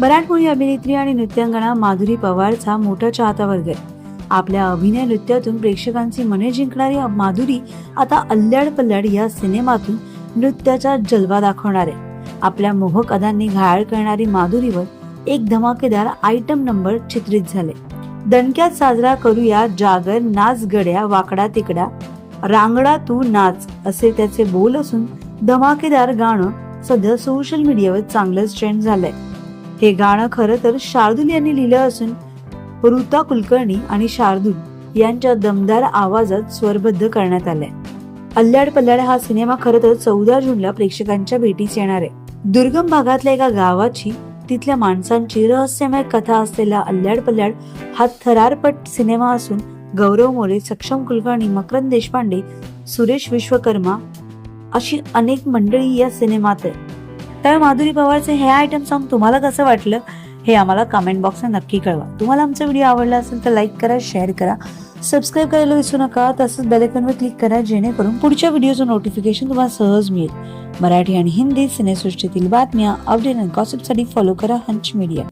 मराठमोळी अभिनेत्री आणि नृत्यांगना माधुरी पवारचा मोठा चाहता वर्ग आहे. आपल्या अभिनय नृत्यातून प्रेक्षकांची मने जिंकणारी माधुरी आता अल्ल्याड पल्ल्याड या सिनेमातून नृत्याचा जलवा दाखवणार आहे. आपल्या मोहक अदांनी घायाळ करणारी माधुरीवर एक धमाकेदार आयटम नंबर चित्रित झाले. दणक्यात साजरा करूया जागर नाच गड्या वाकडा तिकडा. रांगडा तू नाच असे त्याचे बोल असून धमाकेदार गाणं सध्या सोशल मीडियावर चांगलंच ट्रेंड झालंय. हे गाणं खरं तर शार्दूल यांनी लिहिलं असून ऋता कुलकर्णी आणि शार्दूल यांच्या दमदार आवाजात स्वरबद्ध करण्यात आलाय. अल्ल्याड पल्ल्याड हा सिनेमा खरं तर चौदा जूनला प्रेक्षकांच्या भेटीस येणार आहे. दुर्गम भागातल्या एका गावाची तिथल्या माणसांची रहस्यमय कथा असलेला अल्ल्याड पल्ल्याड हा थरारपट सिनेमा असून गौरव मोरे सक्षम कुलकर्णी मकरंद देशपांडे सुरेश विश्वकर्मा अशी अनेक मंडळी या सिनेमात आहे तर माधुरी पवारचे हे आयटम सॉन्ग तुम्हाला कसं वाटलं हे आम्हाला कमेंट बॉक्सने नक्की कळवा. तुम्हाला आमचा व्हिडिओ आवडला असेल तर लाईक करा शेअर करा. सबस्क्राईब करायला विसरू नका तसंच बेलेकॉनवर क्लिक करा जेणेकरून पुढच्या व्हिडिओचं नोटिफिकेशन तुम्हाला सहज मिळेल. मराठी आणि हिंदी सिनेसृष्टीतील बातम्या अपडेट आणि गॉसिपसाठी फॉलो करा हंच मीडिया